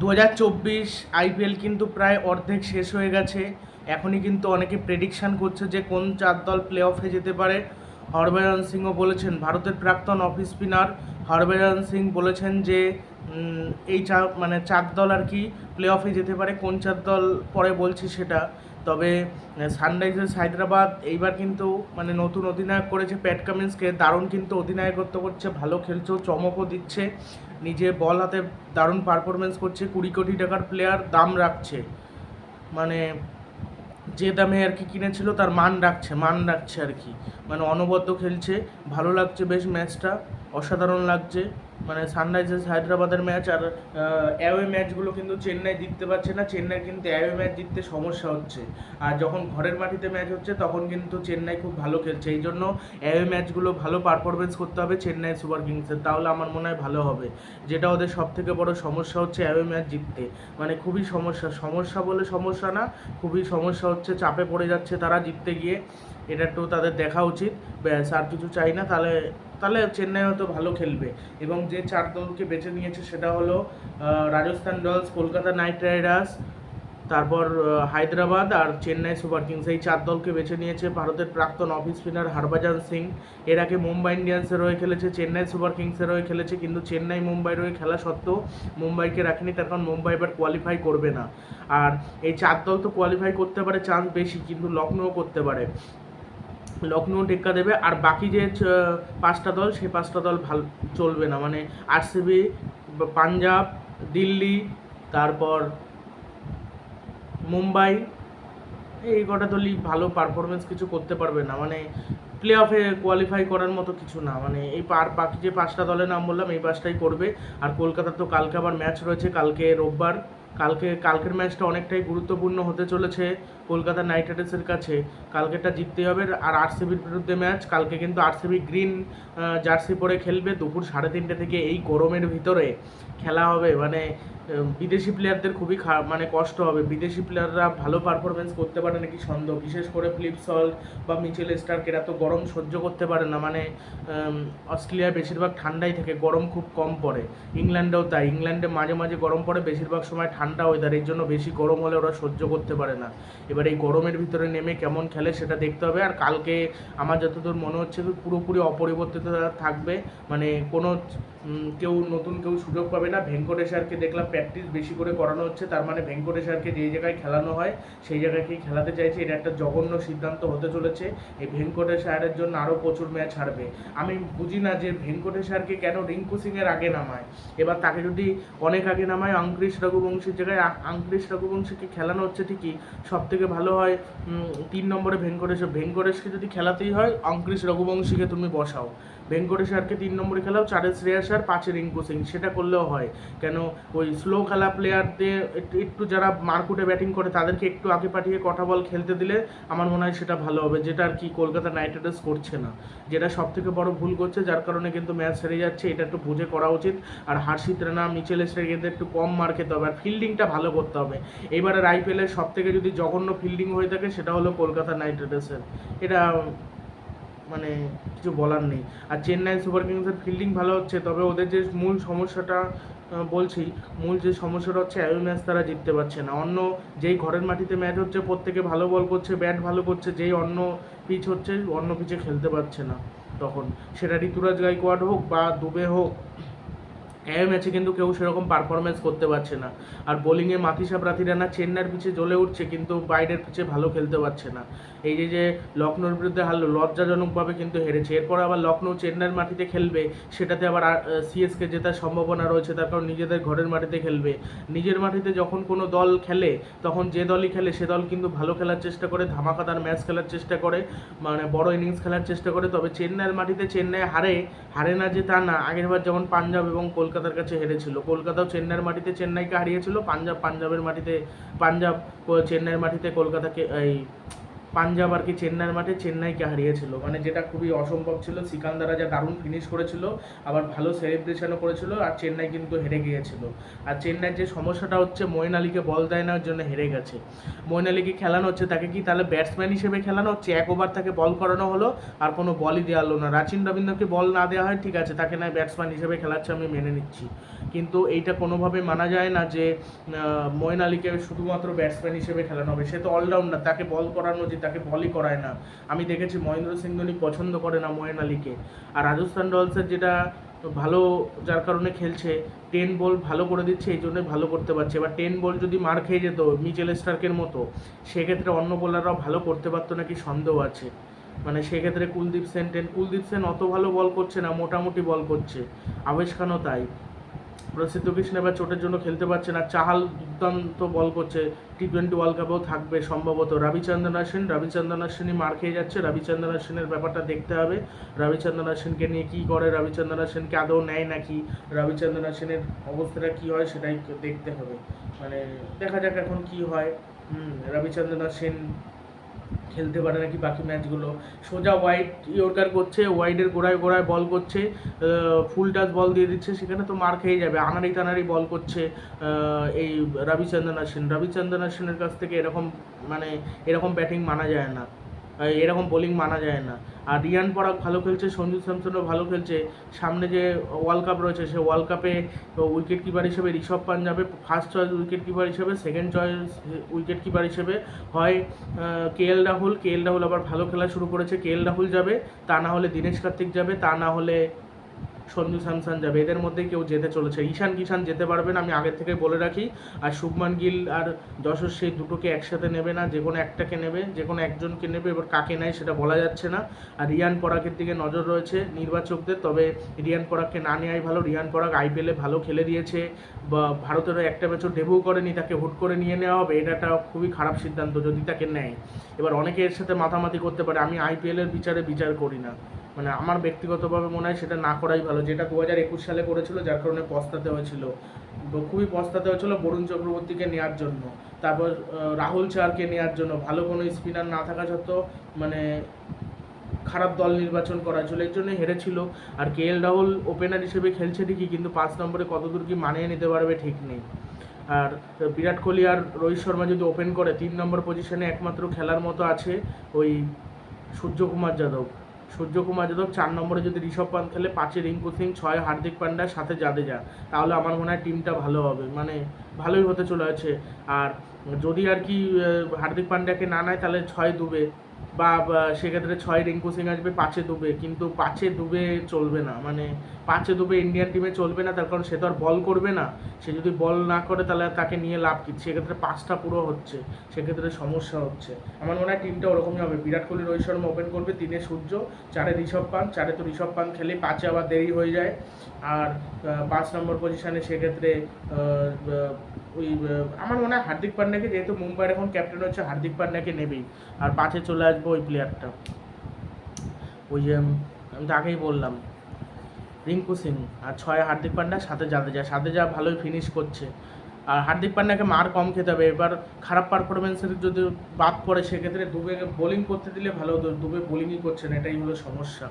দু হাজার চব্বিশ আইপিএল কিন্তু প্রায় অর্ধেক শেষ হয়ে গেছে। এখনই কিন্তু অনেকে প্রেডিকশান করছে যে কোন চার দল প্লে অফে যেতে পারে। হরভজন সিংও বলেছেন, ভারতের প্রাক্তন অফ স্পিনার হরভজন সিং বলেছেন যে এই চা মানে চার দল আর কি প্লে অফে যেতে পারে, কোন চার দল পরে বলছি সেটা। তবে সানরাইজার্স হায়দ্রাবাদ এইবার কিন্তু মানে নতুন অধিনায়ক করেছে প্যাট কামিন্সকে দারুণ কিন্তু অধিনায়কত্ব করছে, ভালো খেলছেও চমকও দিচ্ছে। নিজে বল হাতে দারুণ পারফরমেন্স করছে, কুড়ি কোটি টাকার প্লেয়ার দাম রাখছে। মানে যে দামে আর কি কিনেছিল তার মান রাখছে মান রাখছে আর কি। মানে অনবদ্য খেলছে, ভালো লাগছে বেশ ম্যাচটা অসাধারণ লাগছে। মানে সানরাইজার্স হায়দ্রাবাদের ম্যাচ আর অ্যাওয়ে ম্যাচগুলো কিন্তু চেন্নাই জিততে পারছে না। চেন্নাই কিন্তু অ্যাওয়ে ম্যাচ জিততে সমস্যা হচ্ছে। আর যখন ঘরের মাটিতে ম্যাচ হচ্ছে, তখন কিন্তু চেন্নাই খুব ভালো খেলছে। এই জন্য অ্যাওয়ে ম্যাচগুলো ভালো পারফরমেন্স করতে হবে চেন্নাই সুপার কিংসের তাহলে আমার মনে হয় ভালো হবে। যেটা ওদের সব থেকে বড় সমস্যা হচ্ছে অ্যাওয়ে ম্যাচ জিততে। মানে খুবই সমস্যা। সমস্যা বলে সমস্যা না, খুবই সমস্যা হচ্ছে চাপে পড়ে যাচ্ছে তারা জিততে গিয়ে। এটা একটু তাদের দেখা উচিত। ব্যাস, আর কিছু চাই না। তাহলে তাহলে চেন্নাই হয়তো ভালো খেলবে। এবং যে চার দলকে বেছে নিয়েছে সেটা হলো Rajasthan Royals, Kolkata Knight Riders, তারপর হায়দ্রাবাদ আর চেন্নাই সুপার কিংস। এই চার দলকে বেছে নিয়েছে ভারতের প্রাক্তন অফ স্পিনার হরভজন সিং। এর আগে মুম্বাই ইন্ডিয়ান্সের হয়ে খেলেছে, চেন্নাই সুপার কিংসের হয়ে খেলেছে, কিন্তু চেন্নাই মুম্বাইয়ের হয়ে খেলা সত্ত্বেও মুম্বাইকে রাখেনি। তার কারণ মুম্বাই এবার কোয়ালিফাই করবে না। আর এই চার দল তো কোয়ালিফাই করতে পারে চান্স বেশি, কিন্তু লখনৌ করতে পারে। লখনৌ টেক্কা দেবে, আর বাকি যে পাঁচটা দল সে পাঁচটা দল ভালো, চলবে না। মানে আরসিবি পাঞ্জাব, দিল্লি, তারপর মুম্বাই, এই কটা দলই ভালো পারফরমেন্স কিছু করতে পারবে না। মানে প্লে অফে কোয়ালিফাই করার মতো কিছু না। মানে এই পার বাকি যে পাঁচটা দলের নাম বললাম, এই পাঁচটাই করবে। আর কলকাতার তো কালকে আবার ম্যাচ রয়েছে, কালকে রোববার। কালকে, কালকের ম্যাচটা অনেকটাই গুরুত্বপূর্ণ হতে চলেছে কলকাতা নাইট রাইডার্সের কাছে। কালকেটা জিততেই হবে আর আরসিবির বিরুদ্ধে ম্যাচ। কালকে কিন্তু আরসিবি গ্রিন জার্সি পরে খেলবে দুপুর সাড়ে তিনটে থেকে এই গরমের ভিতরে। খেলা হবে মানে বিদেশি প্লেয়ারদের খুবই মানে কষ্ট হবে। বিদেশি প্লেয়াররা ভালো পারফরমেন্স করতে পারে নাকি সন্দেহ বিশেষ করে ফ্লিপ সল্ট বা মিচেল স্টার্ক এরা তো গরম সহ্য করতে পারে না। মানে আম, অস্ট্রেলিয়ায় বেশিরভাগ ঠান্ডাই থাকে গরম খুব কম পড়ে। ইংল্যান্ডেও তাই। ইংল্যান্ডে মাঝে মাঝে গরম পড়ে বেশিরভাগ সময় ঠান্ডা ওয়েদার এর জন্য বেশি গরম হলে ওরা সহ্য করতে পারে না। এবার এই গরমের ভিতরে নেমে কেমন খেলে সেটা দেখতে হবে। আর কালকে আমার যতদূর মনে হচ্ছে পুরোপুরি অপরিবর্তিত থাকবে। মানে কোনো কেউ নতুন কেউ সুযোগ পাবে না। ভেঙ্কটেশ্বরকে দেখলাম প্র্যাকটিস বেশি করে করানো হচ্ছে, তার মানে ভেঙ্কটেশ্বরকে যেই জায়গায় খেলানো হয়, সেই জায়গাকেই খেলাতে চাইছে, এটা একটা জঘন্য সিদ্ধান্ত হতে চলেছে। এই ভেঙ্কটেশ্বরের জন্য আরও প্রচুর ম্যাচ হারবে। আমি বুঝি না যে ভেঙ্কটেশ্বরকে কেন রিঙ্কু সিংয়ের আগে নামায়। এবার তাকে যদি অনেক আগে নামায়, অঙ্কৃশ রঘুবংশীর জায়গায় অঙ্কুরিশ রঘুবংশীকে খেলানো হচ্ছে ঠিকই। সব থেকে ভালো হয় তিন নম্বরে ভেঙ্কটেশ্বর। ভেঙ্কটেশকে যদি খেলাতেই হয়, অঙ্কৃশ রঘুবংশীকে তুমি বসাও। ভেঙ্কটেশ্বরকে তিন নম্বরে খেলাও, চারে শ্রেয়াস আর পাঁচে রিঙ্কু সিং। সেটা করলেও হয়। কেন ওই স্লো খেলা প্লেয়ারদের একটু যারা মারকুটে ব্যাটিং করে, তাদেরকে একটু আগে পাঠিয়ে কটা বল খেলতে দিলে আমার মনে হয় সেটা ভালো হবে। যেটা আর কি কলকাতা নাইট রাইডার্স করছে না। যেটা সব থেকে বড় ভুল করছে, যার কারণে কিন্তু ম্যাচ হেরে যাচ্ছে, এটা একটু বুঝে করা উচিত। আর হার্ষিত রানা, মিচেল স্টেডিয়ামে একটু কম মার খেতে হবে। আর ফিল্ডিংটা ভালো করতে হবে। এবারের আইপিএলের সব থেকে যদি জঘন্য ফিল্ডিং হয়ে থাকে, সেটা হলো কলকাতা নাইট রাইডার্সের এটা মানে কিছু বলার নেই। আর চেন্নাই সুপার কিংসের ফিল্ডিং ভালো হচ্ছে, তবে ওদের যে মূল সমস্যাটা বলছি, মূল যে সমস্যাটা হচ্ছে এই ম্যাচ তারা জিততে পারছে না। অন্য যেই ঘরের মাটিতে ম্যাচ হচ্ছে, প্রত্যেকে ভালো বল করছে ব্যাট ভালো করছে, যেই অন্য পিচ হচ্ছে, অন্য পিচে খেলতে পারছে না তখন। সেটা ঋতুরাজ গাইকোয়াড হোক বা দুবে হোক এই ম্যাচে কিন্তু কেউ সেরকম পারফরমেন্স করতে পারছে না। আর বোলিংয়ে মাথিসা প্রাথীরানা চেন্নাইয়ের পিছে জ্বলে উঠছে, কিন্তু বাইরের পিছে ভালো খেলতে পারছে না। এই যে যে লখনৌর বিরুদ্ধে হারলো, লজ্জাজনকভাবে কিন্তু হেরেছে। এরপর আবার লখনৌ চেন্নাইয়ের মাটিতে খেলবে, সেটাতে আবার সিএসকে জেতার সম্ভাবনা রয়েছে, তার কারণ নিজেদের ঘরের মাটিতে খেলবে। নিজের মাটিতে যখন কোনো দল খেলে, তখন যে দলই খেলে, সে দল কিন্তু ভালো খেলার চেষ্টা করে, ধামাকাদার ম্যাচ খেলার চেষ্টা করে মানে বড় ইনিংস খেলার চেষ্টা করে। তবে চেন্নাইয়ের মাটিতে চেন্নাই হারে হারে না যে তা না আগেরবার যেমন পাঞ্জাব এবং কলকাতার কাছে হেরেছিল। কলকাতাও চেন্নাইয়ের মাটিতে, চেন্নাইকে হারিয়েছিল, পাঞ্জাব, পাঞ্জাবের মাটিতে, পাঞ্জাব চেন্নাইয়ের মাটিতে কলকাতাকে, এই পাঞ্জাব আর কি চেন্নাইয়ের মাঠে চেন্নাইকে হারিয়েছিল। মানে যেটা খুবই অসম্ভব ছিল, সিকান্দারা যা দারুণ ফিনিশ করেছিল, আবার ভালো সেলিব্রেশনও করেছিল আর চেন্নাই কিন্তু হেরে গিয়েছিল। আর চেন্নাইয়ের যে সমস্যাটা হচ্ছে, মইন আলীকে বল দেয় না জন্য হেরে গেছে। মইন আলীকে খেলানো হচ্ছে? তাকে কি তাহলে ব্যাটসম্যান হিসেবে খেলানো হচ্ছে? এক ওভার তাকে বল করানো হলো, আর কোনো বলই দেওয়া হলো না। রাচিন রবীন্দ্রকে বল না দেওয়া হয়, ঠিক আছে, তাকে নয় ব্যাটসম্যান হিসেবে খেলাচ্ছে, আমি মেনে নিচ্ছি। কিন্তু এইটা কোনোভাবে মানা যায় না যে মঈন আলীকে শুধুমাত্র ব্যাটসম্যান হিসেবে খেলানো হবে। সে তো অলরাউন্ডার তাকে বল করানো যে তাকে বলই করায় না। আমি দেখেছি মহেন্দ্র সিং ধোনি পছন্দ করে না মঈন আলীকে। আর রাজস্থান রয়্যালসের যেটা ভালো, যার কারণে খেলছে টেন বল ভালো করে দিচ্ছে, এই জন্যই ভালো করতে পারছে। এবার টেন বল যদি মার খেয়ে যেত, মিচেল স্টার্কের মতো, সেক্ষেত্রে অন্য বোলাররাও ভালো করতে পারতো নাকি সন্দেহ আছে। মানে সেক্ষেত্রে কুলদীপ সেন টেন কুলদীপ সেন অত ভালো বল করছে না, মোটামুটি বল করছে। আবেশ খানও তাই। প্রসিদ্ধ কৃষ্ণ এবার চোটের জন্য খেলতে পারছে না। চাহাল দুর্দান্ত বল করছে। টি টোয়েন্টি ওয়ার্ল্ড কাপেও থাকবে সম্ভবত। রবিচন্দ্রন অশ্বিন রবিচন্দ্রন অশ্বিনই মার খেয়ে যাচ্ছে। রবিচন্দ্রন অশ্বিনের ব্যাপারটা দেখতে হবে। রবিচন্দ্রন অশ্বিনকে নিয়ে কী করে? রবিচন্দ্রন অশ্বিনকে আদৌ নেয় নাকি? রবিচন্দ্রন অশ্বিনের অবস্থাটা কী হয় সেটাই দেখতে হবে। মানে দেখা যাক এখন কি হয়। হুম, রবিচন্দ্রন অশ্বিন খেলতে পারে নাকি বাকি ম্যাচগুলো। সোজা ওয়াইড ইয়র্কার করছে ওয়াইডের গোড়ায় গোড়ায় বল করছে ফুল টাচ বল দিয়ে দিচ্ছে, সেখানে তো মার খেয়ে যাবে। আনারি তানারি বল করছে এই রবিচন্দ্রন আশ্বিন রবিচন্দ্রন আশ্বিনের কাছ থেকে এরকম মানে এরকম ব্যাটিং মানা যায় না। এরকম বোলিং মানা যায় না। আর রিয়ান পরাগ ভালো খেলছে সঞ্জু স্যামসনও ভালো খেলছে। সামনে যে ওয়ার্ল্ড কাপ রয়েছে, সে ওয়ার্ল্ড কাপে উইকেট কিপার হিসেবে ঋষভ পান যাবে ফার্স্ট চয়েস উইকেট কিপার হিসেবে সেকেন্ড চয়েস উইকেট কিপার হিসেবে হয় কে এল রাহুল কে এল রাহুল আবার ভালো খেলা শুরু করেছে। কে এল রাহুল যাবে, তা না হলে দীনেশ কার্তিক যাবে, তা না হলে সঞ্জু স্যামসন যাবে। এদের মধ্যে কেউ যেতে চলেছে। ঈশান কিষান যেতে পারবেন আমি আগের থেকে বলে রাখি। আর শুভমান গিল আর যশস্বী দুটোকে একসাথে নেবে না, যে কোনো একটাকে নেবে, যে কোনো একজনকে নেবে, এবার কাকে নেয় সেটা বলা যাচ্ছে না। আর রিয়ান পরাগের দিকে নজর রয়েছে নির্বাচকদের, তবে রিয়ান পরাগকে না নেওয়াই ভালো। রিয়ান পরাগ আইপিএলে ভালো খেলে দিয়েছে, বা ভারতেরও একটা ম্যাচও ডেবিউ করেনি, তাকে হুট করে নিয়ে নেওয়া হবে এটা একটা খুবই খারাপ সিদ্ধান্ত যদি তাকে নেয়। এবার অনেকে এর সাথে মাথামাতি করতে পারে, আমি আইপিএলের বিচারে বিচার করি না। মানে আমার ব্যক্তিগতভাবে মনে হয় সেটা না করাই ভালো। যেটা দু হাজার একুশ সালে করেছিল, যার কারণে পস্তাতে হয়েছিল। খুবই পস্তাতে হয়েছিল বরুণ চক্রবর্তীকে নেওয়ার জন্য। তারপর রাহুল চারকে নেওয়ার জন্য। ভালো কোনো স্পিনার না থাকা সত্ত্বেও মানে খারাপ দল নির্বাচন করা ছিল এর জন্য হেরেছিল। আর কে এল রাহুল ওপেনার হিসেবে খেলছে ঠিকই, কিন্তু পাঁচ নম্বরে কতদূর কি মানিয়ে নিতে পারবে ঠিক নেই। আর, বিরাট কোহলি আর রোহিত শর্মা যদি ওপেন করে, তিন নম্বর পজিশনে একমাত্র খেলার মতো আছে ওই সূর্যকুমার যাদব। সূর্যকুমার যাদব চার নম্বরে যদি ঋষভ পান্ত খেলে, পাঁচে রিঙ্কু সিং, ছয় হার্দিক পান্ডা, সাথে জাদেজা। তাহলে আমার মনে হয় টিমটা ভালো হবে। মানে ভালোই হতে চলে আছে আর যদি আর কি হার্দিক পান্ডাকে না নেয়, তাহলে ছয় দুবে। বা সেক্ষেত্রে ছয় রিঙ্কু সিং আসবে, পাঁচে দুবে। কিন্তু পাঁচে দুবে চলবে না। মানে পাঁচে দুবে ইন্ডিয়ান টিমে চলবে না, তার কারণ সে তো আর বল করবে না। সে যদি বল না করে, তাহলে তাকে নিয়ে লাভ কি? সেক্ষেত্রে পাঁচটা পুরো হচ্ছে। সেক্ষেত্রে সমস্যা হচ্ছে। আমার মনে হয় টিমটা ওরকমই হবে। বিরাট কোহলি, রোহিত শর্মা ওপেন করবে তিনে সূর্য। চারে ঋষভ পান্ত চারে তো ঋষভ পান্ত খেলে পাঁচে আবার দেরি হয়ে যায়। আর পাঁচ নম্বর পজিশানে সেক্ষেত্রে ওই আমার মনে হয় হার্দিক পান্ডাকে, যেহেতু মুম্বাইয়ের এখন ক্যাপ্টেন হচ্ছে, হার্দিক পান্ডাকে নেবেই। আর পাঁচে চলে আসবে ওই প্লেয়ারটা ওই যে, আমি তো আগেই বললাম, রিঙ্কু সিং। আর ছয় হার্দিক পান্ডা, সাথে জাদেজা সাদেজা ভালোই ফিনিশ করছে। আর হার্দিক পান্ডাকে মার কম খেতে হবে। এবার খারাপ পারফরমেন্সের যদি বাদ পড়ে, সেক্ষেত্রে দুবে বোলিং করতে দিলে ভালো হতো। দুবে বোলিংই করছে না, এটাই হলো সমস্যা।